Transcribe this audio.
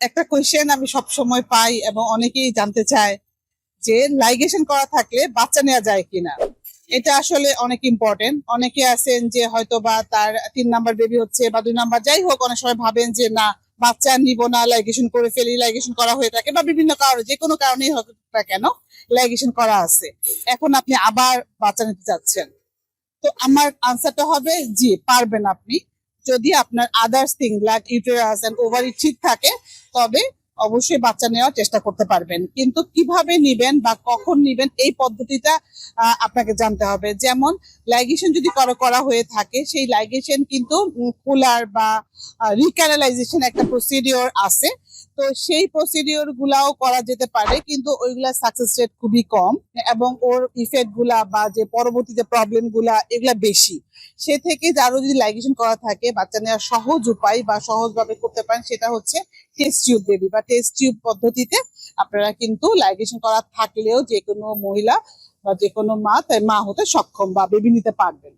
একটা কোয়েশ্চেন আমি সব সময় পাই এবং অনেকেই জানতে চায় যে লাইগেশন করা থাকলে বাচ্চা নেওয়া যায় কিনা। এটা আসলে অনেক ইম্পর্টেন্ট অনেকে আছেন যে হয়তো বা তার তিন নাম্বার বেবি হচ্ছে বা দুই নাম্বার যাই হোক, অনেক সময় ভাবেন যে না, বাচ্চা নিব না লাইগেশন করে ফেলি লাইগেশন করা হয়ে থাকে বা বিভিন্ন কারণে, যে কোনো কারণেই হোক না কেন লাইগেশন করা আছে। এখন আপনি আবার বাচ্চা নিতে চাচ্ছেন তো আমার আনসারটা হবে, জি, পারবেন আপনি। যদি আপনার others thing like uterus and ovary ঠিক থাকে, তবে অবশ্যই বাচ্চা নেওয়ার চেষ্টা করতে পারবেন। কিন্তু কীভাবে নিবেন বা কখন নিবেন এই পদ্ধতিটা আপনাকে জানতে হবে। যেমন লাইগেশন যদি করো করা হয়ে থাকে, সেই লাইগেশন কিন্তু কুলার বা রিক্যানালাইজেশন একটা প্রসিডিওর আছে। তো সেই প্রসিডিওর গুলাও করা যেতে পারে, কিন্তু ওইগুলা সাকসেস রেট খুবই কম এবং ওর ইফেক্টগুলা বা যে পরবর্তীতে প্রবলেমগুলা এগুলা বেশি। সে থেকে যারও যদি লাইগেশন করা থাকে, বাচ্চা নেওয়ার সহজ উপায় বা সহজভাবে করতে পারেন, সেটা হচ্ছে টেস্ট টিউব বেবি বা টেস্ট টিউব পদ্ধতিতে আপনারা কিন্তু লাইগেশন করা থাকলেও যে কোনো মহিলা বা যে কোনো মা, তাই মা হতে সক্ষম বা বেবি নিতে পারবেন।